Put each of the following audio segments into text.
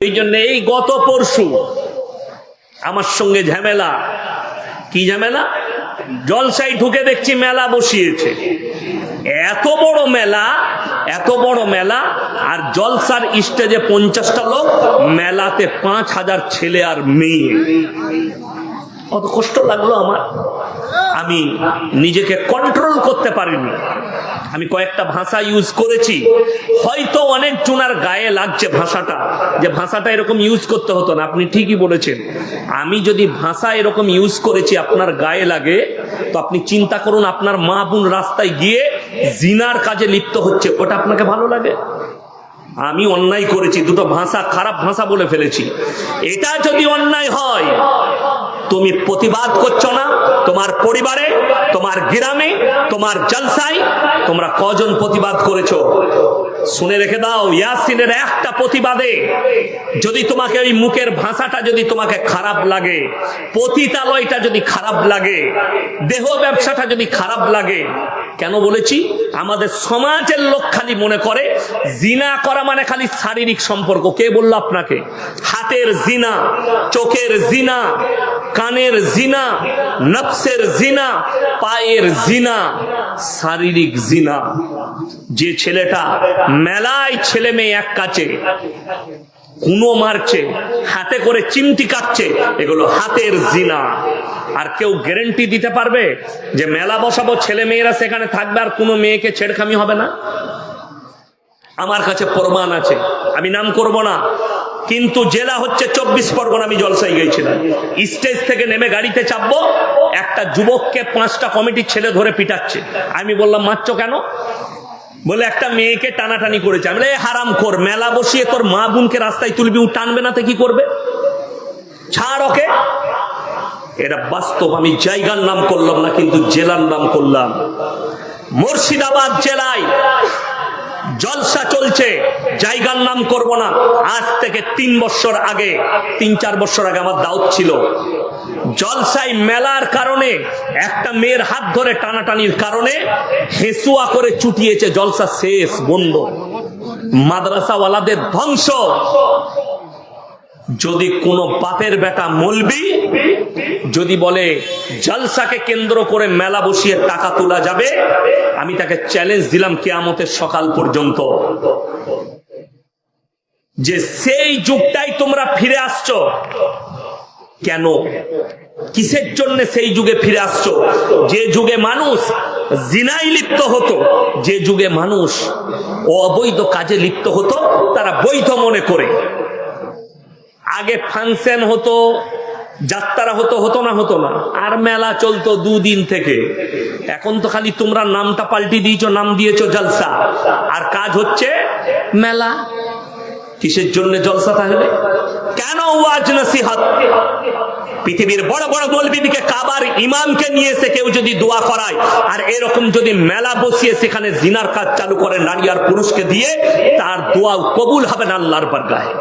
এই জন্য এই গত পরশু আমার সঙ্গে ঝামেলা। কি ঝামেলা? জলসাই ঢুকে দেখছি মেলা বসিয়েছে। এত বড় মেলা, এত বড় মেলা, আর জলসার স্টেজে পঞ্চাশটা লোক, মেলাতে পাঁচ হাজার ছেলে আর মেয়ে। কত কষ্ট লাগল আমার। আমি নিজেকে কন্ট্রোল করতে পারিনি। আমি কয়েকটা ভাষা ইউজ করেছি। হয়তো অনেক জনার গায়ে লাগছে ভাষাটা। যে ভাষাটা এরকম ইউজ করতে হতো না। আপনি ঠিকই বলেছেন। আমি যদি ভাষা এরকম ইউজ করেছি, আপনার গায়ে লাগে, তো আপনি চিন্তা করুন, আপনার মা বোন রাস্তায় গিয়ে জিনার কাজে লিপ্ত হচ্ছে। ওটা আপনাকে ভালো লাগে? আমি অন্যায় করেছি। দুটো ভাষা খারাপ ভাষা বলে ফেলেছি। এটা যদি অন্যায় হয় তুমি প্রতিবাদ করছ না? তোমার পরিবারে, তোমার গ্রামে, তোমার জলসায় তোমরা কজন প্রতিবাদ করেছ? শুনে রেখে দাও, ইয়াসিনের একটা প্রতিবাদে যদি তোমাকে ওই মুখের ভাষাটা যদি তোমাকে খারাপ লাগে, পতিতালয়টা যদি খারাপ লাগে, দেহ ব্যবসাটা যদি খারাপ লাগে, কেন বলেছি? আমাদের সমাজের লোক খালি মনে করে, জিনা করা মানে খালি শারীরিক সম্পর্ক। কে বলল আপনাকে? হাতের জিনা, চোখের জিনা কানের জিনা, নফসের জিনা, পায়ের জিনা, শারীরিক জিনা। যে ছেলেটা মেলায় ছেলে মেয়ে এক কাছে, কুনো মারছে, হাতে করে চিমটি কাটছে, এগুলো হাতের জিনা। আর কেউ গ্যারেন্টি দিতে পারবে যে মেলা বসাবো, ছেলে মেয়েরা সেখানে থাকবে আর কোনো মেয়েকে ছেড়খামি হবে না? আমার কাছে প্রমাণ আছে। আমি নাম করব না। কিন্তু জেলা হচ্ছে চব্বিশ পরগনা, আমি জলসাই গিয়েছিলাম। স্টেজ থেকে নেমে গাড়িতে চাপবো, একটা যুবককে পাঁচটা কমিটির ছেলে ধরে পিটাচ্ছে। আমি বললাম, মারছো কেন? বলে একটা মেয়েকে টানাটানি করেছে। আমি হারাম কর মেলা বসিয়ে তোর মা বোনকে রাস্তায় তুলবি টানবে না তো কি করবে? ছাড় ওকে। এটা বাস্তব, আমি জায়গার নাম করলাম না, কিন্তু জেলার নাম করলাম। মুর্শিদাবাদ জেলায় জলসা চলছে। জায়গার নাম করব না। আজ থেকে তিন বছর আগে, তিন চার বছর আগে আমার দাউদ ছিল। জলসাই মেলার কারণে, একটা মেয়ের হাত ধরে টানাটানির কারণে হেসুয়া করে চুটিয়েছে জলসা শেষ বন্ধ মাদ্রাসাওয়ালাদের ধ্বংস। যদি কোনো বাপের বেটা মলবি যদি বলে, জলসাকে কেন্দ্র করে মেলা বসিয়ে টাকা তোলা যাবে? আমি তাকে চ্যালেঞ্জ দিলাম কেয়ামতের সকাল পর্যন্ত। যে সেই যুগটাই তোমরা ফিরে আসছো। কেন? কিসের জন্য সেই যুগে ফিরে আসছো? যে যুগে মানুষ জিনাই লিপ্ত হতো, যে যুগে মানুষ অবৈধ কাজে লিপ্ত হতো, তারা বৈধ মনে করে। আগে ফাংশন হতো যাত্রা হতো হতো না হতো না। আর মেলা চলতো দুদিন থেকে। এখন তো খালি তোমরা নামটা পাল্টি দিয়েছ, নাম দিয়েছ জলসা। আর কাজ হচ্ছে মেলা। কিসের জন্য জলসা তাহলে? কেন ওয়াজ নসিহত? পৃথিবীর বড় বড় মৌলবিদিকে কাবার ইমামকে নিয়ে এসে কেউ যদি দোয়া করায়, আর এরকম যদি মেলা বসিয়ে সেখানে জিনার কাজ চালু করে নারী আর পুরুষকে দিয়ে, তার দোয়া কবুল হবে না আল্লাহর গায়ে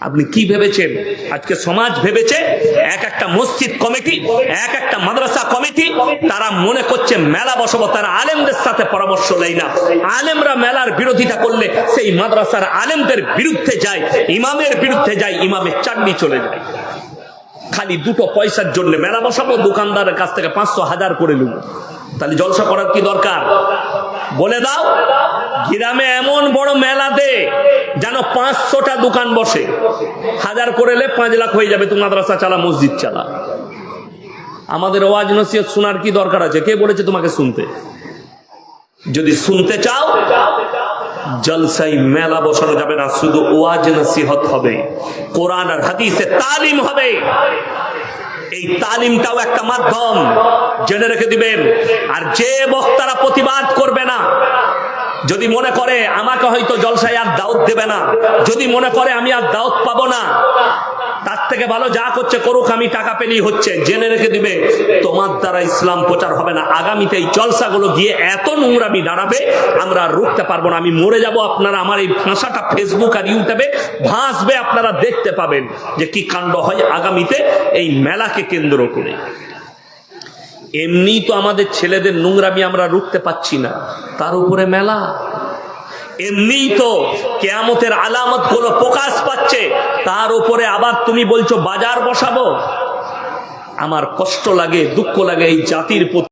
আপনি কি ভেবেছেন? আজকে সমাজ ভেবেছে এক একটা মসজিদ কমিটি, এক একটা মাদ্রাসা কমিটি, তারা মনে করছে মেলা বসাবো তারা আলেমদের সাথে পরামর্শ নেয় না। আলেমরা মেলার বিরোধিতা করলে সেই মাদ্রাসার আলেমদের বিরুদ্ধে যায়, ইমামের বিরুদ্ধে যায়, ইমামের চাটনি চলে যায়। খালি দুটো পয়সার জন্য মেলা বসাবো, দোকানদারের কাছ থেকে পাঁচশো হাজার করে নেব। তাহলে জলসা করার কি দরকার? বলে দাও। গ্রামে এমন বড় মেলা দে যেন পাঁচশোটা দোকান বসে। হাজার করেলে পাঁচ লাখ হয়ে যাবে তুমি মাদ্রাসা চালা, মসজিদ চালা। আমাদের ওয়াজ নসিহত শোনার কি দরকার আছে? কে বলেছে তোমাকে শুনতে? যদি শুনতে চাও জলসাই মেলা বসানো যাবে না, শুধু ওয়াজ নসিহত হবে, কোরআন আর হাদিসে তালিম হবে। এই তালিমটাও একটা মাধ্যম। জেনে রেখে দিবেন, আর যে বক্তারা প্রতিবাদ করবে না যদি মনে করে আমাকে হয়তো জলসায় আর দাউদ দেবে না, যদি মনে করে আমি আর দাউদ পাবো না, তার থেকে ভালো যা করছে করুক, আমি টাকা পেলেই হচ্ছে, জেনে রেখে দিবে, তোমার দ্বারা ইসলাম প্রচার হবে না। আগামীতে এই জলসাগুলো গিয়ে এত নোংরামি দাঁড়াবে, আমরা রুখতে পারব না। আমি মরে যাব, আপনারা আমার এই ভাষাটা ফেসবুক আর ইউটিউবে ভাসবে, আপনারা দেখতে পাবেন যে কি কাণ্ড হয় আগামীতে এই মেলাকে কেন্দ্র করে। এমনি তো আমাদের ছেলেদের নোংরামি আমরা রুখতে পাচ্ছি না। তার উপরে মেলা। এমনি তো কেয়ামতের আলামতগুলো প্রকাশ পাচ্ছে। তার উপরে আবার তুমি বলছো, বাজার বসাবো। আমার কষ্ট লাগে, দুঃখ লাগে এই জাতির প্রতি।